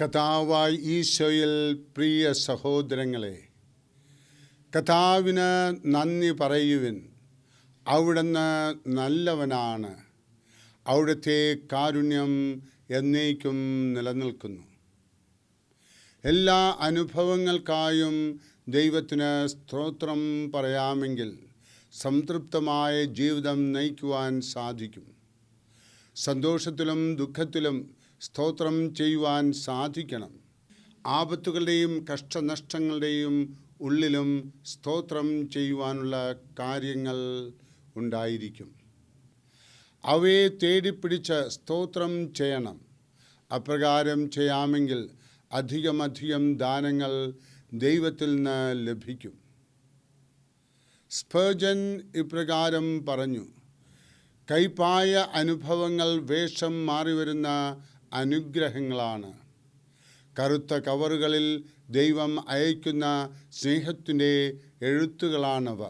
കഥാവായി ഈശോയിൽ പ്രിയ സഹോദരങ്ങളെ കഥാവിന് നന്ദി പറയുവിൻ. അവിടുന്ന് നല്ലവനാണ്. അവിടുത്തെ കാരുണ്യം എന്നേക്കും നിലനിൽക്കുന്നു. എല്ലാ അനുഭവങ്ങൾക്കായും ദൈവത്തിന് സ്തോത്രം പറയാമെങ്കിൽ സംതൃപ്തമായ ജീവിതം നയിക്കുവാൻ സാധിക്കും. സന്തോഷത്തിലും ദുഃഖത്തിലും സ്തോത്രം ചെയ്യുവാൻ സാധിക്കണം. ആപത്തുകളുടെയും കഷ്ടനഷ്ടങ്ങളുടെയും ഉള്ളിലും സ്തോത്രം ചെയ്യുവാനുള്ള കാര്യങ്ങൾ ഉണ്ടായിരിക്കും. അവയെ തേടിപ്പിടിച്ച് സ്തോത്രം ചെയ്യണം. അപ്രകാരം ചെയ്യാമെങ്കിൽ അധികമധികം ദാനങ്ങൾ ദൈവത്തിൽ നിന്ന് ലഭിക്കും. സ്പേജൻ ഇപ്രകാരം പറഞ്ഞു കൈപ്പായ അനുഭവങ്ങൾ വേഷം മാറിവരുന്ന അനുഗ്രഹങ്ങളാണ്. കറുത്ത കവറുകളിൽ ദൈവം അയക്കുന്ന സ്നേഹത്തിന്റെ എഴുത്തുകളാണവ.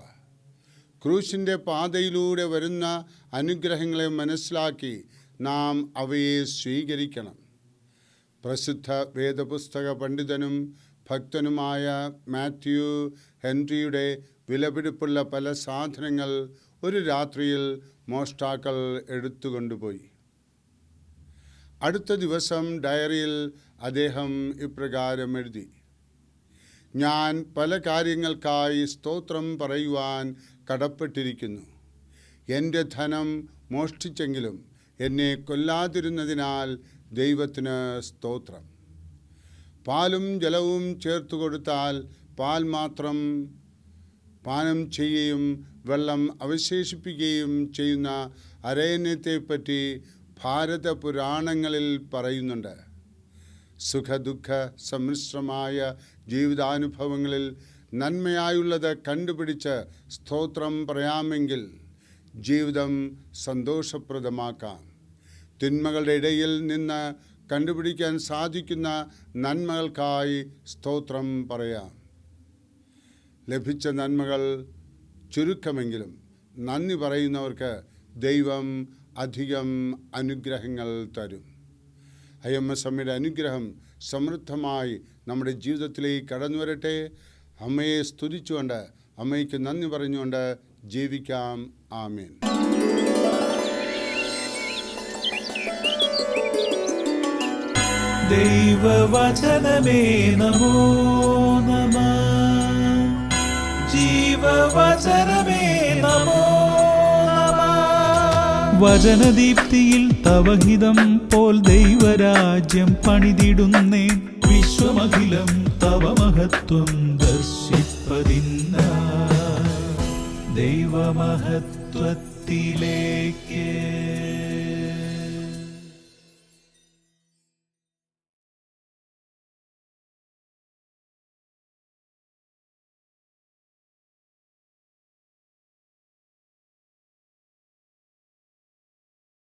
ക്രൂശിന്റെ പാതയിലൂടെ വരുന്ന അനുഗ്രഹങ്ങളെ മനസ്സിലാക്കി നാം അവയെ സ്വീകരിക്കണം. പ്രസിദ്ധ വേദപുസ്തക പണ്ഡിതനും ഭക്തനുമായ മാത്യു ഹെൻറിയുടെ വിലപിടിപ്പുള്ള പല സാധനങ്ങൾ ഒരു രാത്രിയിൽ മോഷ്ടാക്കൾ എടുത്തുകൊണ്ടുപോയി. അടുത്ത ദിവസം ഡയറിയിൽ അദ്ദേഹം ഇപ്രകാരം എഴുതി. ഞാൻ പല കാര്യങ്ങൾക്കായി സ്തോത്രം പറയുവാൻ കടപ്പെട്ടിരിക്കുന്നു. എന്റെ ധനം മോഷ്ടിച്ചെങ്കിലും എന്നെ കൊല്ലാതിരുന്നതിനാൽ ദൈവത്തിന് സ്തോത്രം. പാലും ജലവും ചേർത്ത് കൊടുത്താൽ പാൽ മാത്രം പാനം ചെയ്യുകയും വെള്ളം അവശേഷിപ്പിക്കുകയും ചെയ്യുന്ന അരയണ്യത്തെപ്പറ്റി ഭാരത പുരാണങ്ങളിൽ പറയുന്നുണ്ട്. സുഖദുഃഖ സമ്മിശ്രമായ ജീവിതാനുഭവങ്ങളിൽ നന്മയായുള്ളത് കണ്ടുപിടിച്ച് സ്തോത്രം പറയാമെങ്കിൽ ജീവിതം സന്തോഷപ്രദമാക്കാം. തിന്മകളുടെ ഇടയിൽ നിന്ന് കണ്ടുപിടിക്കാൻ സാധിക്കുന്ന നന്മകൾക്കായി സ്തോത്രം പറയാം. ലഭിച്ച നന്മകൾ ചുരുക്കമെങ്കിലും നന്ദി പറയുന്നവർക്ക് ദൈവം അധികം അനുഗ്രഹങ്ങൾ തരും. അയ്യമ്മസമ്മയുടെ അനുഗ്രഹം സമൃദ്ധമായി നമ്മുടെ ജീവിതത്തിലേക്ക് കടന്നു വരട്ടെ. അമ്മയെ സ്തുതിച്ചുകൊണ്ട് അമ്മയ്ക്ക് നന്ദി പറഞ്ഞുകൊണ്ട് ജീവിക്കാം. ആമേൻ. ദൈവവചനമേ നമോ നമ. ജീവവചനമേ നമോ നമ വചനദീപ്തിയിൽ തവഹിതം പോൽ ദൈവരാജ്യം പണിതിടുന്നേ. വിശ്വമഖിലം തവ മഹത്വം ദർശിപ്പതിന്ന ദൈവമഹത്വത്തിലേക്ക്.